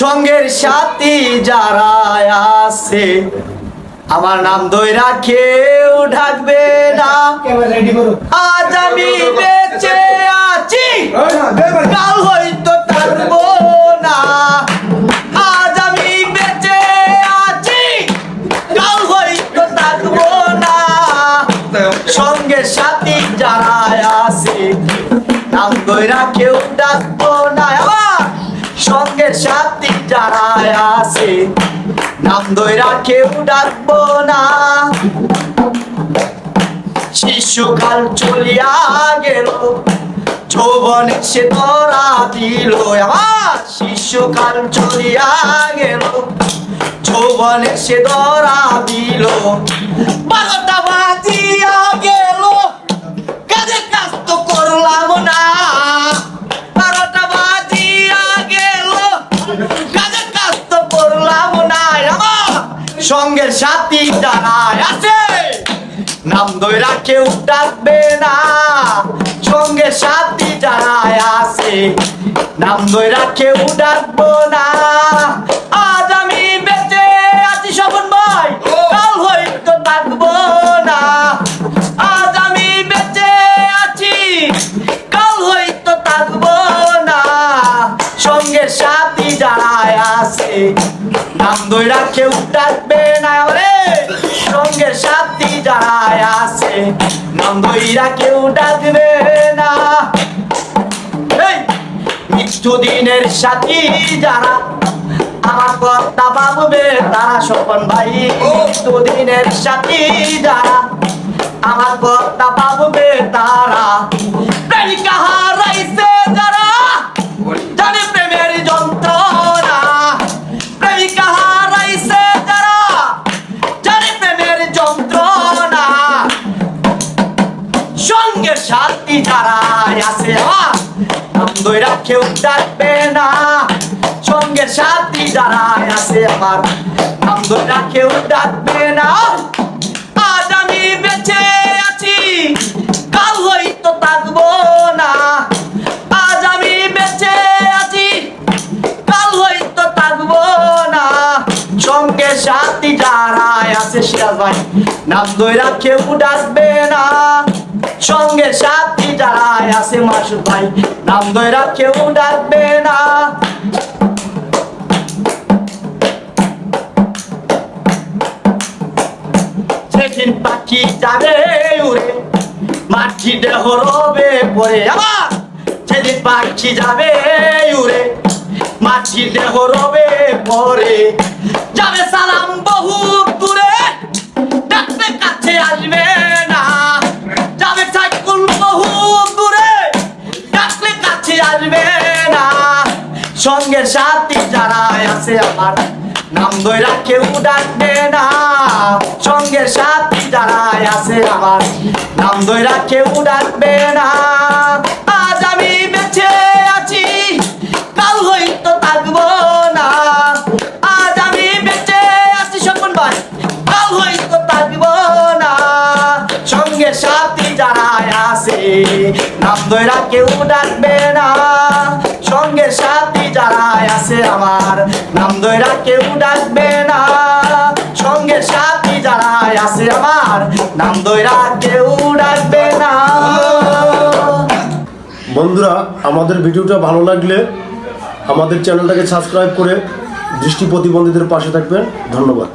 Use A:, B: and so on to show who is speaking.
A: সঙ্গের সাথী যারা আছে আমার নাম দইরা কেউ ঢাকবে না। আজ আমি বেঁচে আছি কাল হয়তো থাকব না। আজ আমি বেঁচে আছি কাল হয়তো থাকব না। সঙ্গে সাথী যারা আছে নাম দইরা কেউ ডাকবো না। আবার সঙ্গে সাথী যারা আছে, নাম দইরা কেউ ডাকবো না। শিশুকাল চলিয়া গেল সে দিল। আমার শিশুকাল চলিয়া গেল, যৌবনে সে ধরা দিল। বারোটা বাজিয়া গেল সঙ্গের সাথী দাঁড়ায় আছে, নাম দইরা কেউ ডাকবে না। সঙ্গে সাথী যারায় আছে, নাম দইরা কেউ ডাকবো না। আজ আমি বেঁচে আছি স্বপন ভাই, কাল থাকব না। আজ আমি বেঁচে আছি, কাল থাকব না। সঙ্গে সাথী যারায় আছে নাম দইরা কেউ ডাকবে না রে। সঙ্গে সাথী যারায় আছে, নাম দইরা কেউ ডাকবে না। এই দিনের সাথী যারা, আমার কথা ভাববে তারা স্বপন ভাই। মৃত্যু দিনের সাথী যারা, আমার কথা ভাববে তারা। সাথী যারা আছে নাম দইরা কেউ ডাকবে না। সঙ্গে সাথী যারা আছে আমার। নাম দইরা কেউ ডাকবে না। আজ আমি বেঁচে আছি। সঙ্গে সাথী যারা আছে সিরাজ ভাই। নাম দইরা কেউ ডাকবে না। সঙ্গে সাথী যারা আছে মাসুদ ভাই, নাম দইরা কেউ ডাকবে না। সেদিন পাখি যাবে উড়ে, মাটি দেহ রবে পরে। সেদিন পাখি যাবে উড়ে, মাটি দেহ রবে পরে। যাবে সালাম বহু দূরে, ডাকবে কাছে আসবে না। যাবে সাইকুল বহু দূরে ডাকলে কাছে আসবে না। সঙ্গে সাথী যারা আছে আমার, নাম দইরা কেউ ডাকবে না। সঙ্গে সাথী যারা আছে আমার, নাম দইরা কেউ ডাকবে না। নাম দইরা কেউ ডাকবে না। সঙ্গে সাথী যারা আছে আমার নাম দইরা কেউ ডাকবে না। সঙ্গে সাথী যারা আছে আমার নাম দইরা কেউ ডাকবে না।
B: বন্ধুরা, আমাদের ভিডিওটা ভালো লাগলে আমাদের চ্যানেলটাকে সাবস্ক্রাইব করে দৃষ্টি প্রতিবন্ধীদের পাশে থাকবেন। ধন্যবাদ।